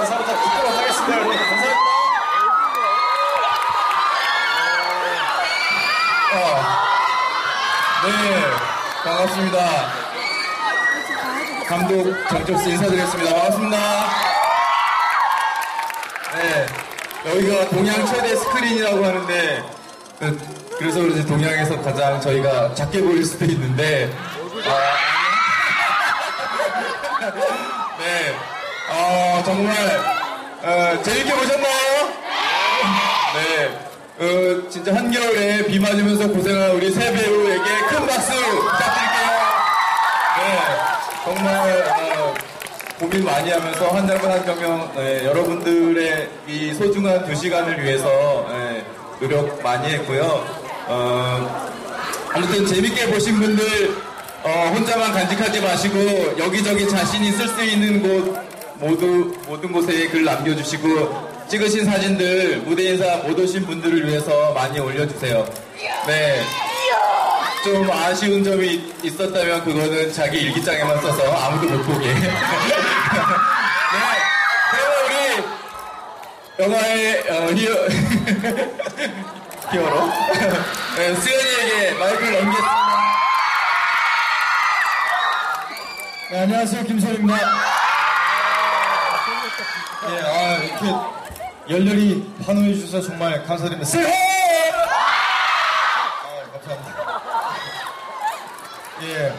인사부터 듣도록 하겠습니다. 여러분. 감사합니다. 네, 반갑습니다. 감독 정적수 인사드리겠습니다. 반갑습니다. 네, 여기가 동양 최대 스크린이라고 하는데, 그- 그래서 그런지 동양에서 가장 저희가 작게 보일 수도 있는데, 아, 네, 어, 정말, 어, 재밌게 보셨나요? 네. 어, 진짜 한겨울에 비 맞으면서 고생한 우리 새 배우에게 큰 박수 부탁드릴게요. 네. 정말, 어, 고민 많이 하면서 한 장면 한 장면, 네, 여러분들의 이 소중한 두 시간을 위해서, 네, 노력 많이 했고요. 어, 아무튼 재밌게 보신 분들, 어, 혼자만 간직하지 마시고, 여기저기 자신이 쓸 수 있는 곳, 모두, 모든 곳에 글 남겨주시고, 찍으신 사진들, 무대 인사 못 오신 분들을 위해서 많이 올려주세요. 네. 좀 아쉬운 점이 있었다면 그거는 자기 일기장에만 써서 아무도 못 보게. 네. 그리고 우리 영화의 어, 히어, 히어로 네, 수현이에게 마이크를 넘겼습니다. 네, 안녕하세요. 김선입니다. 이렇게 열렬히 환호해 주셔서 정말 감사드립니다. 세호! 아, 감사합니다. 예.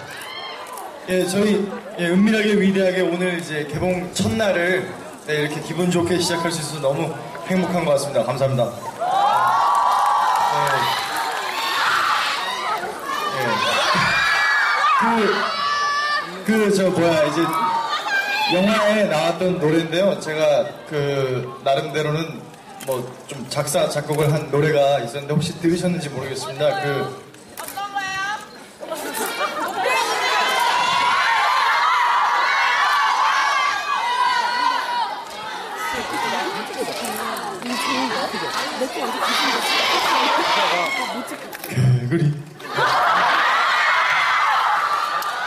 예, 저희 예, 은밀하게 위대하게 오늘 이제 개봉 첫날을 네, 이렇게 기분 좋게 시작할 수 있어서 너무 행복한 것 같습니다. 감사합니다. 예. 예. 그, 그, 저, 뭐야, 이제, 영화에 나왔던 노래인데요. 제가 그, 나름대로는 뭐, 좀 작사, 작곡을 한 노래가 있었는데, 혹시 들으셨는지 모르겠습니다. 그, 어떤 거요? 개구리.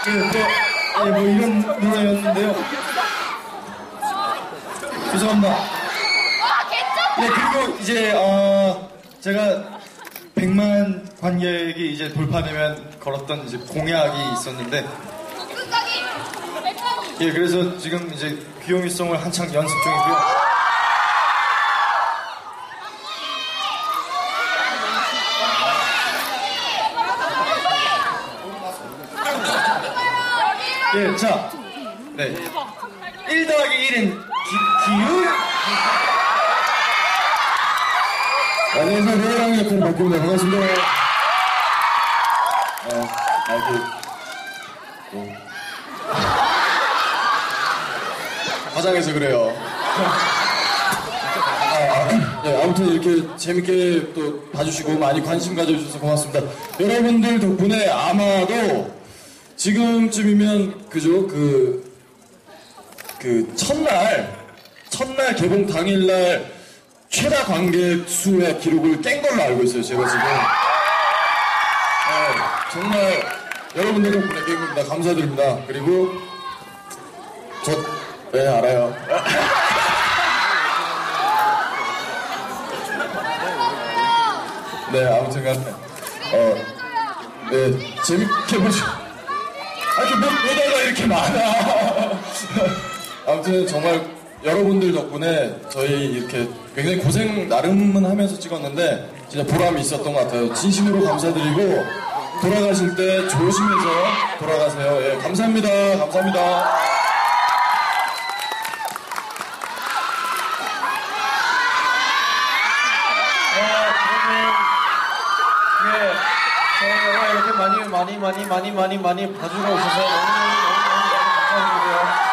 그, 뭐, 예, 뭐, 이런 노래였는데요. 죄송합니다. 네, 그리고 이제, 어, 제가 100만 관객이 이제 돌파되면 걸었던 이제 공약이 있었는데, 예, 그래서 지금 이제 귀요미송을 한창 연습 중이고요. 예, 자, 네. 1 더하기 1은 기, 기울. 안녕하세요. 노래랑 역할을 맡깁니다. 반갑습니다. 어, 아이고. 어. 화장해서 그래요. 아, 네, 아무튼 이렇게 재밌게 또 봐주시고 많이 관심 가져주셔서 고맙습니다. 여러분들 덕분에 아마도 지금쯤이면 그죠 그, 그 첫날 첫날 개봉 당일날 최다 관객 수의 기록을 깬 걸로 알고 있어요. 제가 지금. 네, 정말 여러분들 덕분에 깬 겁니다. 감사드립니다. 그리고 저 네 알아요. 네 아무튼간 어, 네 재밌게 보시 아, 이렇게 뭐, 뭐다가 이렇게 많아. 아무튼 정말 여러분들 덕분에 저희 이렇게 굉장히 고생 나름은 하면서 찍었는데 진짜 보람이 있었던 것 같아요. 진심으로 감사드리고 돌아가실 때 조심해서 돌아가세요. 예, 감사합니다. 감사합니다. 예, 영화 이렇게 많이, 많이, 많이, 많이, 많이, 봐주고 오셔서 너무너무, 너무너무 감사드리고요.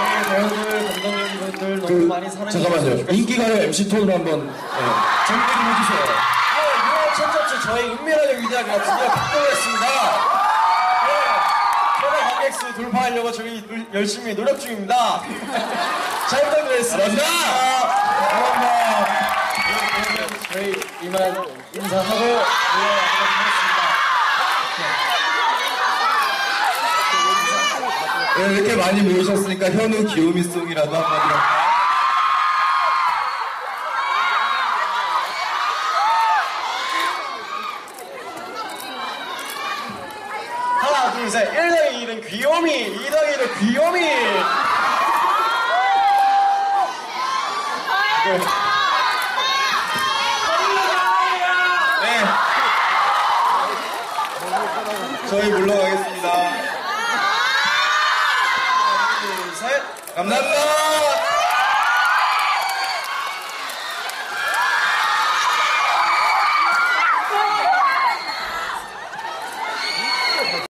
네. 배우들, 감독님분들 너무 많이 사랑해 그, 잠깐만요. 인기가요 MC 톤으로 한번 예, 정리 좀 해주세요. 유호 천접수 저희 은밀하게 위대하게 드디어 극복했습니다. 네, 최대 관객수 돌파하려고 저희 노- 열심히 노력 중입니다. 잘 부탁드리겠습니다. 감사합니다. 네, 저희 이만 인사하고 물러나도록 하겠습니다. 네, 이렇게 많이 모이셨으니까 현우 귀요미송이라도 한마디 할까요? 하나, 둘, 셋. 1 더하기 1은 귀요미, 2 더하기 1은 귀요미. 네. 저희 물러가겠습니다. 감사합니다.